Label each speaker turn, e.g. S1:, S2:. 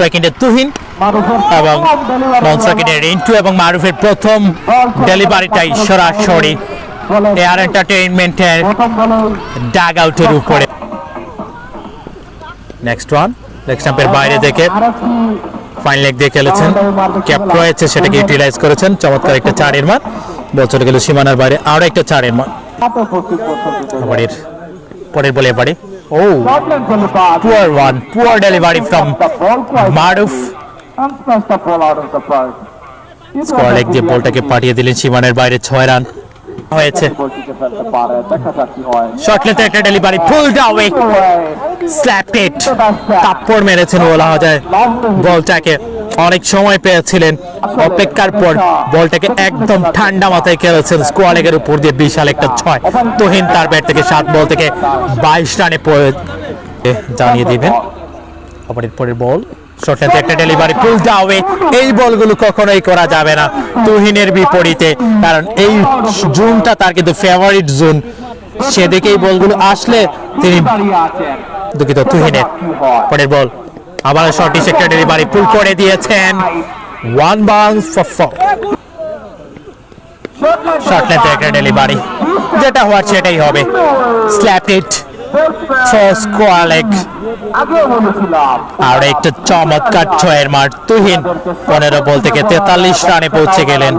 S1: সেকেন্ডে তুহিন এবং নন সেকেন্ডে রিন্টু এবং মারুফের প্রথম ডেলিভারিটাই সরাসরি এয়ার এন্টারটেইনমেন্টের ডাগ আউটের উপরে। নেক্সট ওয়ান লেগ স্টাম্পের বাইরে থেকে ফাইন লেগ দিয়ে খেলেছেন। ক্যাপ রয়েছে, সেটাকে ইউটিলাইজ করেছেন। চমৎকার একটা চারের মান। বল চলে গেল সীমানার বাইরে, আরও একটা চারের মান। পরের বলে এবারে। ও poor one poor delivery from Maruf square দিয়ে বলটাকে পাঠিয়ে দিলেন সীমানের বাইরে ছয় রান হয়েছে। শর্টলেতে একটা ডেলিভারি ফুল ডাউয়ে স্ল্যাপ ইট তাপ্পর মেরেছেন বলা হাজার। বলটাকে অনেক সময় পেয়েছিলেন। অপেক্ষার পর বলটাকে একদম ঠান্ডা মাথায় খেলেছেন স্কোয়ালেগের উপর দিয়ে বিশাল একটা ছয়। তোহিন তার ব্যাট থেকে সাত বল থেকে বাইশ রানে জানিয়ে দিবেন। অপরের পরের বল। শর্টলেতে একটা ডেলিভারি পুল ডাউয়ে এই বলগুলো কখনোই করা যাবে না। তুহিনের বিপরীতে, কারণ এই জোনটা তার কিন্তু ফেভারিট জোন সেদিকে এই বলগুলো আসলে তিনি দুঃখিত, তুহিনের। পরের বল। আবার শর্টি সেক্টর ডেলিভারি পুল করে দিয়েছেন। ওয়ান বাউন্স ফর ফর শর্টলেতে একটা ডেলিভারি যেটা হওয়ার সেটাই হবে। স্ল্যাপ ইট আর একটা চমৎকার ছয়ের মার তুহিন। পনেরো বল থেকে তেতাল্লিশ রানে পৌঁছে গেলেন।